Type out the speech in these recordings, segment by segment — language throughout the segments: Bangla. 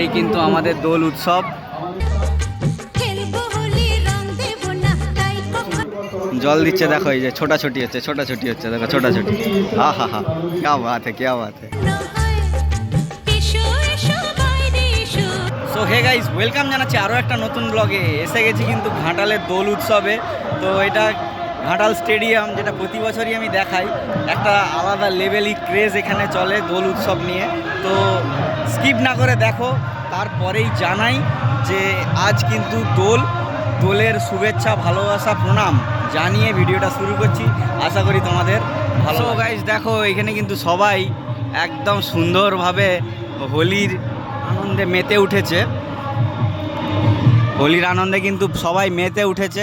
এই কিন্তু আমাদের দোল উৎসব। জল দিচ্ছে, দেখো এই যে ছোটাছুটি হচ্ছে ছোটাছুটি হচ্ছে, দেখো ছোটাছুটি। হা হা হা ক্যা বাত তো হে গাইজ ওয়েলকাম জানাচ্ছি আরও একটা নতুন ব্লগে এসে গেছি কিন্তু ঘাটালের দোল উৎসবে। তো এটা ঘাটাল স্টেডিয়াম, যেটা প্রতি বছরই আমি দেখাই। একটা আলাদা লেভেলই ক্রেজ এখানে চলে দোল উৎসব নিয়ে। তো স্কিপ না করে দেখো তারপরেই জানাই যে আজ কিন্তু দোল দোলের শুভেচ্ছা ভালোবাসা প্রণাম জানিয়ে ভিডিওটা শুরু করছি। আশা করি তোমাদের ভালো গাইস দেখো এখানে কিন্তু সবাই একদম সুন্দরভাবে হোলির আনন্দে মেতে উঠেছে। হোলির আনন্দে কিন্তু সবাই মেতে উঠেছে।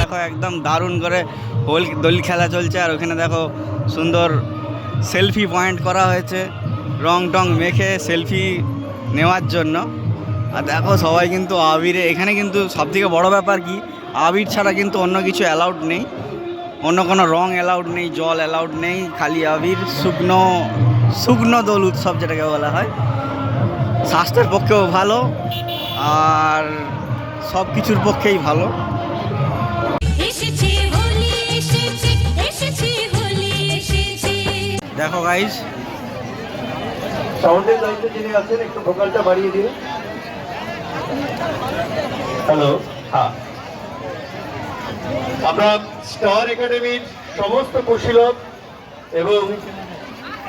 দেখো একদম দারুণ করে হোল দোল খেলা চলছে আর ওখানে দেখো সুন্দর সেলফি পয়েন্ট করা হয়েছে। রং টং মেখে সেলফি নেওয়ার জন্য। আর দেখো সবাই কিন্তু আবিরে, এখানে কিন্তু সবথেকে বড় ব্যাপার কি? আবির ছাড়া কিন্তু অন্য কিছু অ্যালাউড নেই। অন্য কোনো রং অ্যালাউড নেই, জল অ্যালাউড নেই, খালি আবির, শুকনো শুকনো দোল উৎসব যেটাকে বলা হয়। স্বাস্থ্যের পক্ষেও ভালো, আর সব কিছুর পক্ষেই ভালো। দেখো গাইস সাউন্ডের যিনি আছেন একটু ভোকালটা বাড়িয়ে দিন। হ্যালো হ্যাঁ। আমরা স্টার একাডেমির সমস্ত কুশীলক এবং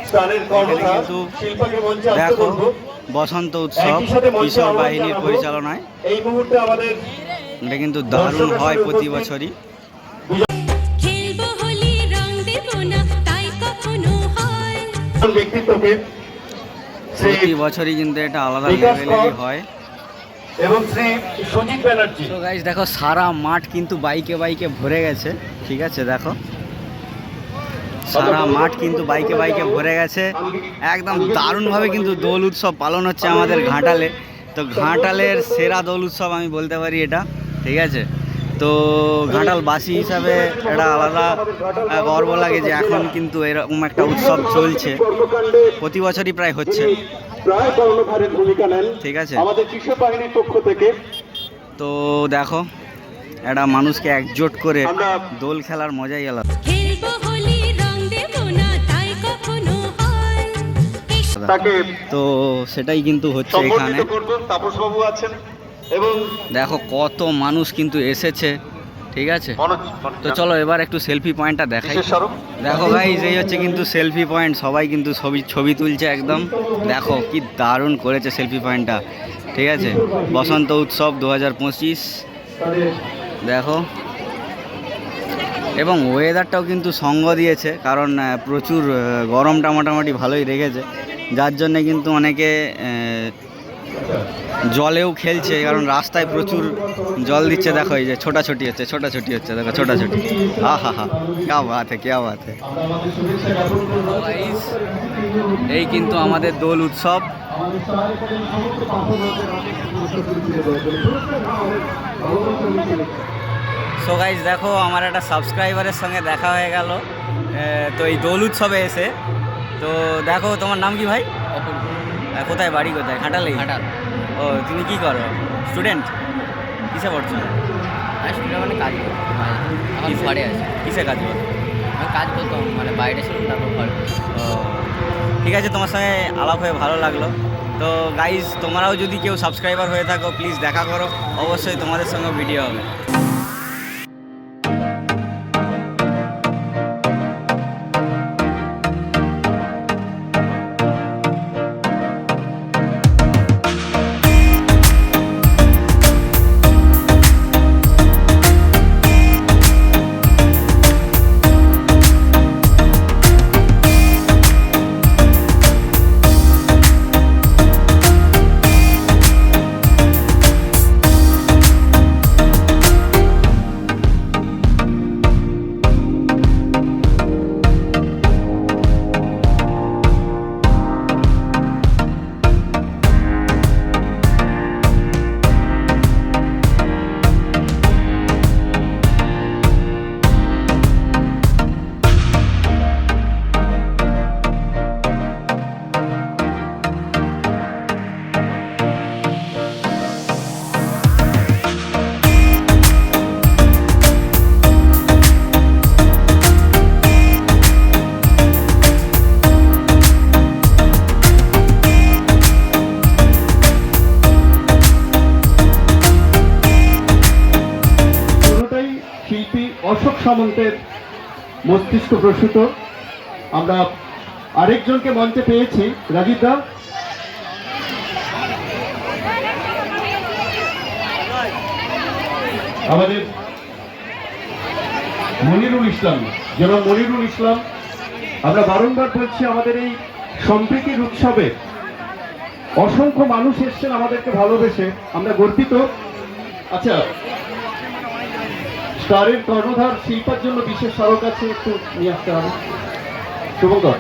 স্টারের কর্মধার কিন্তু শিল্পাকে মঞ্চে আসতে দেখো বলব। বসন্ত উৎসব কিশোর বাহিনীর পরিচালনায়। এই মুহূর্তে আমাদের এটা কিন্তু দারুণ হয় প্রতি বছরই। ব্যক্তিত্বকে প্রতি বছরই কিন্তু এটা আলাদা লেভেলেরই হয়। এবং শ্রী সুজিত ব্যানার্জি। তো গাইস দেখো সারা মাঠ কিন্তু বাইকে বাইকে ভরে গেছে ঠিক আছে দেখো। সারা মাঠ কিন্তু বাইকে বাইকে ভরে গেছে। একদম দারুণভাবে কিন্তু দোল উৎসব পালন হচ্ছে আমাদের ঘাটালে। তো ঘাটালের সেরা দোল উৎসব আমি বলতে পারি এটা ঠিক আছে? তো ঘাটালবাসী হিসাবে এটা আলাদা গর্ব লাগে যে এখন কিন্তু এরকম একটা উৎসব চলছে। প্রতি বছরই প্রায় হচ্ছে। যিনি প্রায় কর্ণধারের ভূমিকা নেন ঠিক আছে। আমাদের কিশোর বাহিনীর পক্ষ থেকে। তো দেখো একটা মানুষকে একজোট করে দোল খেলার মজাই আলাদা। খেলব হোলি রং দেব না তাই কখনো হয়। এসো তাকে তো সেটাই কিন্তু হচ্ছে এখানে। সম্বর্ধিত তাপস বাবু আছেন। এবং দেখো কত মানুষ কিন্তু এসেছে ঠিক আছে? তো চলো এবার একটু সেলফি পয়েন্টটা দেখাই। দেখো ভাই এই হচ্ছে কিন্তু সেলফি পয়েন্ট সবাই কিন্তু ছবি ছবি তুলছে একদম। দেখো কি দারুণ করেছে সেলফি পয়েন্টটা ঠিক আছে? বসন্ত উৎসব দু হাজার পঁচিশ। দেখো। এবং ওয়েদারটাও কিন্তু সঙ্গ দিয়েছে কারণ প্রচুর গরমটা মোটামুটি ভালোই রেখেছে। যার জন্যে কিন্তু অনেকে জলেও খেলছে, কারণ রাস্তায় প্রচুর জল দিচ্ছে, দেখো এই যে ছোটাছুটি হচ্ছে ছোটাছুটি হচ্ছে, দেখো ছোটাছুটি। আহা হা হা কে বাত বাত এই কিন্তু আমাদের দোল উৎসব। সো গাইজ দেখো, আমার একটা সাবস্ক্রাইবারের সঙ্গে দেখা হয়ে গেল। তো এই দোল উৎসবে এসে। তো দেখো, তোমার নাম কি ভাই? কোথায়? বাড়ি কোথায়? ঘাটালেই? ঘাটাল ও তুমি কি করো? স্টুডেন্ট কিসে পড়ছো? আমি স্টুডেন্ট মানে কাজ করি এখন কিসে? ঘরে আছি। কিসে কাজ করো? আমি কাজ করতাম মানে বাইরে ছিলাম তারপর ঘরে। ও ঠিক আছে তোমার সঙ্গে আলাপ হয়ে ভালো লাগল। তো গাইজ তোমরাও যদি কেউ সাবস্ক্রাইবার হয়ে থাকো প্লিজ দেখা করো। অবশ্যই তোমাদের সঙ্গে ভিডিও হবে। অশোক সামন্তের মস্তিষ্ক প্রসূত। আমরা আরেকজনকে মঞ্চে পেয়েছি। রাজীব দা। আমাদের মনিরুল ইসলাম। যেমন মনিরুল ইসলাম, আমরা বারংবার বলছি আমাদের এই সম্প্রীতির উৎসবে অসংখ্য মানুষ এসছেন আমাদেরকে ভালোবেসে। আমরা গর্বিত। আচ্ছা স্টারের কর্ণধার শিল্পার জন্য বিশেষ স্মারক আছে, একটু নিয়ে আসতে হবে। শুভঙ্কর।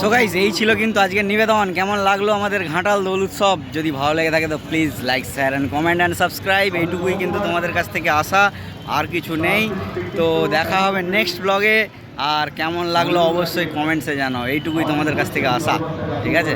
সো গাইজ এই ছিল কিন্তু আজকের নিবেদন। কেমন লাগল আমাদের ঘাটাল দোল উৎসব? যদি ভালো লেগে থাকে তো please like share and comment and subscribe এইটুকুই কিন্তু তোমাদের কাছ থেকে আসা আর কিছু নেই। তো দেখা হবে নেক্সট ব্লগে আর কেমন লাগল অবশ্যই কমেন্টসে জানাও। এইটুকুই তোমাদের কাছ থেকে আসা ঠিক আছে?